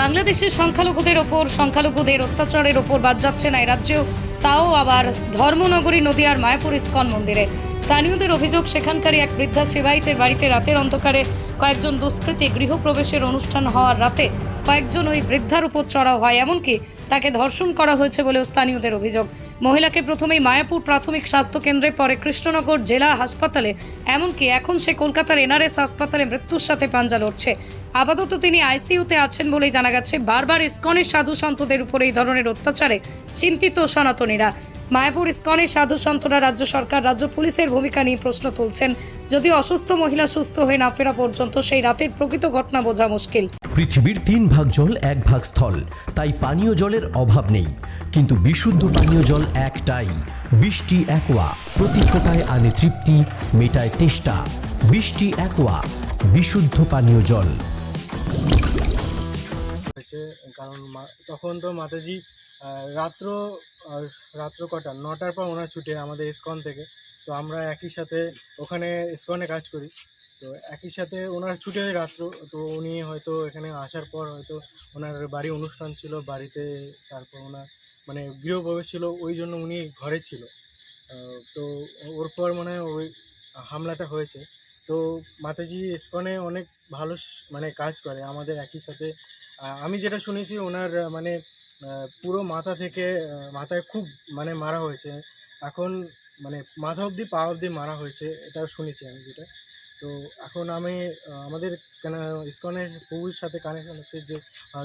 বাংলাদেশের সংখ্যালঘুদের ওপর, সংখ্যালঘুদের অত্যাচারের ওপর বাদ যাচ্ছে না রাজ্যেও। তাও আবার ধর্মনগরী, নদীয়ার মায়াপুর ইস্কন মন্দিরে। স্থানীয়দের অভিযোগ, সেখানকারই এক বৃদ্ধা সেবাইতের বাড়িতে রাতের অন্ধকারে কয়েকজন দুষ্কৃতী গৃহপ্রবেশের অনুষ্ঠান হওয়ার রাতে কয়েকজন ওই বৃদ্ধার উপর চড়াও হয়, এমনকি তাকে ধর্ষণ করা হয়েছে বলেও স্থানীয়দের অভিযোগ। মহিলাকে প্রথমেই মায়াপুর প্রাথমিক স্বাস্থ্য কেন্দ্রে, পরে কৃষ্ণনগর জেলা হাসপাতালে, এমনকি এখন সে কলকাতার এনআরএস হাসপাতালে মৃত্যুর সাথে পাঞ্জা লড়ছে। আপাতত তিনি আইসিইউতে আছেন বলেই জানা গেছে। বারবার ইস্কনের সাধু সন্তদের উপর এই ধরনের অত্যাচারে চিন্তিত সনাতনীরা। মায়াপুর ইস্কনের সাধু সন্তরা রাজ্য সরকার, রাজ্য পুলিশের ভূমিকা নিয়ে প্রশ্ন তুলছেন। যদি অসুস্থ মহিলা সুস্থ হয়ে না ফেরা পর্যন্ত সেই রাতের প্রকৃত ঘটনা বোঝা মুশকিল। পৃথিবীর তিন ভাগ জল এক ভাগ স্থল। তাই পানীয় জলের অভাব নেই। কিন্তু বিশুদ্ধ পানীয় জল একটাই। বৃষ্টি একোয়া, প্রতি ফোটায় আনে তৃপ্তি, মেটায় তেষ্টা। বৃষ্টি একোয়া, বিশুদ্ধ পানীয় জল। কারণ তখন তো মাতাজি রাত্র রাত্র কটা? নটার পর ওনার ছুটে আমাদের ইস্কন থেকে। তো আমরা একই সাথে ওখানে ইস্কনে কাজ করি। তো একই সাথে ওনার ছুটে রাত্র, তো উনি হয়তো এখানে আসার পর হয়তো ওনার বাড়ি অনুষ্ঠান ছিল, বাড়িতে তারপর ওনার মানে গৃহপ্রবেশ ছিল, ওই জন্য উনি ঘরে ছিল। তো ওর পর মানে ওই হামলাটা হয়েছে। তো মাতাজি ইস্কনে অনেক ভালো মানে কাজ করে আমাদের একই সাথে। আমি যেটা শুনেছি ওনার মানে পুরো মাথা থেকে মাথায় খুব মানে মারা হয়েছে। এখন মানে মাথা অবধি পা অবধি মারা হয়েছে এটা শুনেছি আমি যেটা। তো এখন আমি আমাদের কেন, ইস্কনের প্রভুর সাথে কানেকশন হচ্ছে যে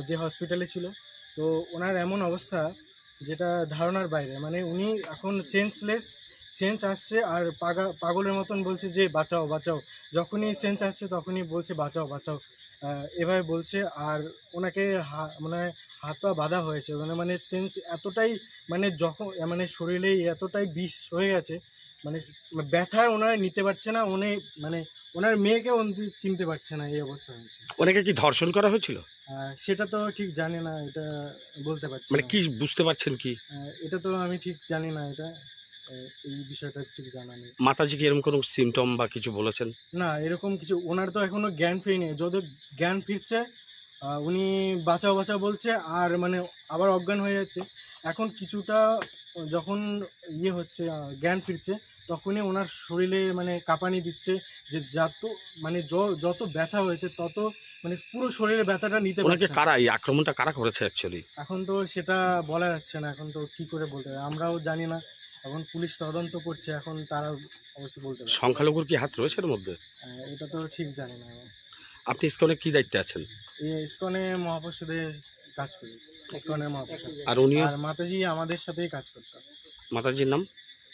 যে হসপিটালে ছিল। তো ওনার এমন অবস্থা যেটা ধারণার বাইরে। মানে উনি এখন সেন্সলেস সেন্স আসছে আর পাগা, পাগলের মতন বলছে যে, বাঁচাও বাঁচাও। যখনই সেন্স আসছে তখনই বলছে, বাঁচাও বাঁচাও। এভাবে বলছে আর ওনাকে মানে হাত পা বাঁধা হয়েছে। মানে মানে সেন্স এতটাই মানে যখন মানে শরীরে এতটাই বিষ হয়ে গেছে মানে ব্যথা ওনারা নিতে পারছে না, উনি মানে ওনার মেয়েকে চিনতে পারছে না এই অবস্থা হয়েছে। ওনাকে কি ধর্ষণ করা হয়েছিল? আহ, সেটা তো ঠিক জানি না এটা বলতে পারছি মানে না। কি বুঝতে পারছেন কি? আহ, এটা তো আমি ঠিক জানি না এটা আহ, এই বিষয়টা ঠিক জানা নেই। মাতাজি কি এরকম কোনো সিমটম বা কিছু বলেছেন? না এরকম কিছু ওনার তো এখনও জ্ঞান ফিরেনি যদি জ্ঞান ফিরছে আহ, উনি বাঁচাও বাঁচাও বলছে আর মানে আবার অজ্ঞান হয়ে যাচ্ছে। এখন কিছুটা যখন ইয়ে হচ্ছে আহ, জ্ঞান ফিরছে তখনই ওনার শরীরে মানে কাঁপানি দিচ্ছে যে যত মানে যত ব্যথা হয়েছে তত মানে পুরো শরীরে ব্যথাটা নিতে পারছে কারা এই আক্রমণটা কারা করেছে অ্যাকচুয়ালি এখন তো সেটা বলা যাচ্ছে না এখন তো কি করে বলতে হবে আমরাও জানি না। এখন পুলিশ তদন্ত করছে এখন তারা অবশ্যই বলতে পারবে। সংখ্যালঘুর কি হাত রয়েছে এর মধ্যে? এটা তো ঠিক জানি না আপনি ইস্কনে কি দায়িত্বে আছেন? এই ইস্কনে মহাপ্রসাদের কাজ করি। ইস্কনের মহাপ্রসাদ আর উনি আর মাতাজি আমাদের সাথেই কাজ করতাম মাতাজির নাম?